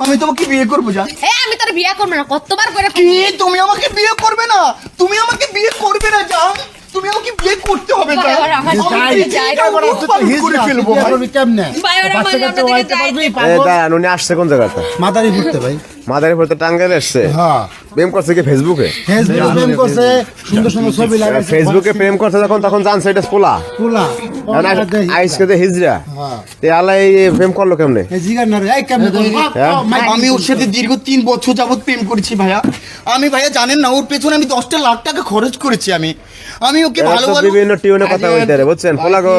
আমি তোমাকে বিয়ে করব জান এ আমি তোর বিয়ে করব না কতবার করে কি? তুমি আমাকে বিয়ে করবে না? তুমি আমাকে বিয়ে করবে না জান তুমি আমাকে বিয়ে করতে হবে জান যাই, যাই, পাগল দাঁড়ান উনি আসছে কোন জায়গাতে মাদারি ঘুরতে ভাই। মাদারীপুর তো টাঙ্গাইল এসছে। হ্যাঁ। প্রেম করছে কি ফেসবুকে? ফেসবুকে প্রেম করছে সুন্দর সুন্দর ছবি লাগাইছে ফেসবুকে প্রেম করছে যখন তখন জানছে এটা পোলা। পুলা আইসকে যে হিজরা হ্যাঁ। তে আলাই প্রেম করল কেমনে? এই জিগার না রে এই কেমনে করব? হ্যাঁ? ও, মাই- আমি ওর সাথে দীর্ঘ তিন বছর যাবত প্রেম করেছি ভাইয়া। আমি ভাইয়া জানেন না ওর পেছনে আমি দশটা লাখ টাকা খরচ করেছি আমি। আমি ওকে ভালো বিভিন্ন টিউনে কথা বলতে বুঝছেন? পোলা গো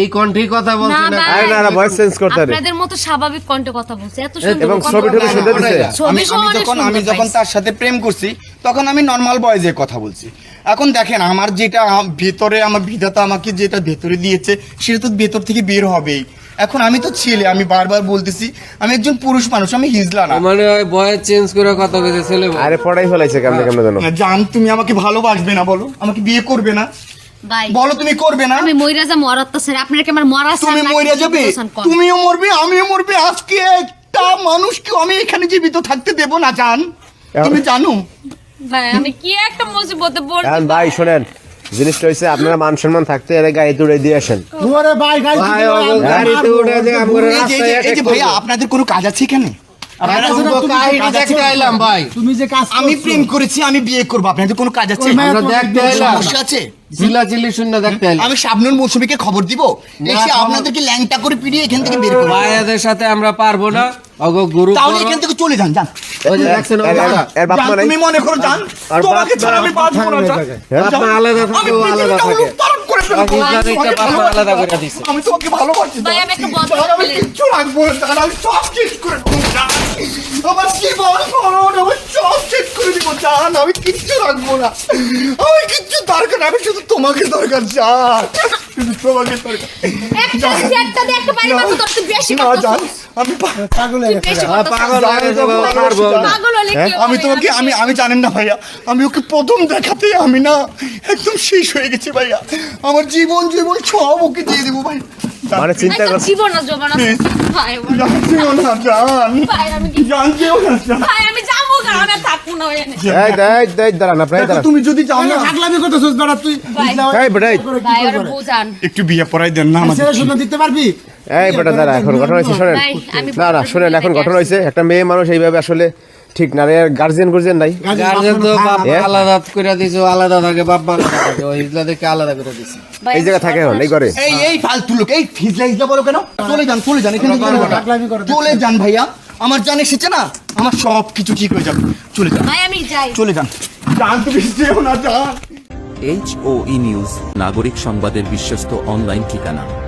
এই কণ্ঠে কথা বলছে না না? আরে না না ভয়েস চেঞ্জ করতে আপনাদের মতো স্বাভাবিক কণ্ঠে কথা বলছে এত সুন্দর এবং কথা ছবি টবি শুনতে দিছে। আমি যখন আমি যখন তার সাথে প্রেম করছি তখন আমি নর্মাল বয়েজে কথা বলছি। এখন দেখেন আমার যেটা ভেতরে আমার বিধাতা আমাকে যেটা ভেতরে দিয়েছে সেটা তো ভেতর থেকে বের হবেই। এখন আমি তো ছেলে আমি বারবার বলতেছি আমি একজন পুরুষ মানুষ আমি হিজলা না। মানে ওই বয়স চেঞ্জ করে কথা কইছে ছেলে বলে। আরে পড়াই ফেলাইছে কেমনে কেমনে জানো জান তুমি আমাকে ভালোবাসবে না বলো আমাকে বিয়ে করবে না। বলো তুমি করবে না? আমি মইরা যা মরাত তো স্যার আপনার কি আমার মরা তুমি মরে যাবে? তুমিও মরবে আমিও মরবে। আজকে একটা মানুষকে আমি এখানে জীবিত থাকতে দেব না জান। তুমি জানো? ভাই আমি কি একটা মুসিবতে পড়ছি এখন ভাই? শোনেন জিনিসটা হচ্ছে আপনারা মান সম্মান থাকতে এর গায়ে দৌড়ে দিয়ে আসেন। ওরে ভাই ভাই, গাড়িতে উঠে ভাইয়া আপনাদের কোনো কাজ আছে এখানে? আপনারা তুমি যে কাজ দেখতে করছ, আইলাম ভাই। তুমি যে কাজ আমি প্রেম করেছি আমি বিয়ে করব। আপনাদের কোনো কাজ আছে ওই মেয়ে আমরা তোমাকে দেখতে বিয়ে এলাম। সমস্যা আছে। চিল্লাচিল্লি শূন্য দেখতে আমি শাবনুর মৌসুমীকে খবর দিব। এসে খবর- আপনাদেরকে ল্যাংটা করে পিড়িয়ে এখান থেকে বের করব। সাথে আমরা পারব না। অগো গুরু তাহলে এখান থেকে চলে যান যান। ওই যে দেখছেন এর- অবস্থা। এর- এর বাপ যান, তুমি মনে করো যান। তোমাকে ছাড়া আমি বাঁচবো না যান। জায়গায়। বাপ মা আলাদা থাকে আলাদা থাকে। আমি তোকে ভালোবাসি আলাদা করে দিছে। আমি তোমাকে ভালোবাসি ভাই, আমি একটা বদ জান, আমি কিচ্ছু রাখব না, আমি সব শেষ করে দেবো। আমার জীবন মরণ, আমি সব শেষ করে দিব, জান, আমি কিচ্ছু রাখব না। আমি কিচ্ছু দরকার, আমি শুধু তোমাকে দরকার, জান। আমি হয়ে হয়ে তোমাকে আমি আমি জানেন না ভাইয়া। আমি ওকে প্রথম দেখাতে আমি না। একদম শেষ হয়ে গেছি ভাইয়া। আমার জীবন জীবন সব ওকে দিয়ে দেবো ভাই। মানে চিন্তা কর জীবন না জমানো ভাই আমার- না জান ভাই আমি কি না ভাই আমি যাব তুমি যদি চাও তুই এই বেটা, একটু বিয়ে পড়াই দেন না আমাদের। ছেলে দিতে পারবি? এই বেটা দাঁড়া এখন ঘটনা হয়েছে শোনেন। না না শোনেন এখন ঘটনা হয়েছে একটা মেয়ে মানুষ এইভাবে আসলে ঠিক না গার্জিয়ান গার্জিয়ান নাই। তো বাপ আলাদা করে দিছে আলাদা থাকে বাপ আলাদা থাকে ওই আলাদা করে দিছে এই জায়গা থাকে এখন এই করে এই এই ফালতু লোক এই ফিজলা হিজলা বলো কেন? চলে যান চলে যান এখানে চলে যান। চলে যান ভাইয়া। আমার জান এসেছে না। আমার সব কিছু ঠিক হয়ে যাবে। চলে যান। ভাই আমি যাই। চলে যান। জান তুমি যেও না জান এইচ ও ই নিউজ নাগরিক সংবাদের বিশ্বস্ত অনলাইন ঠিকানা।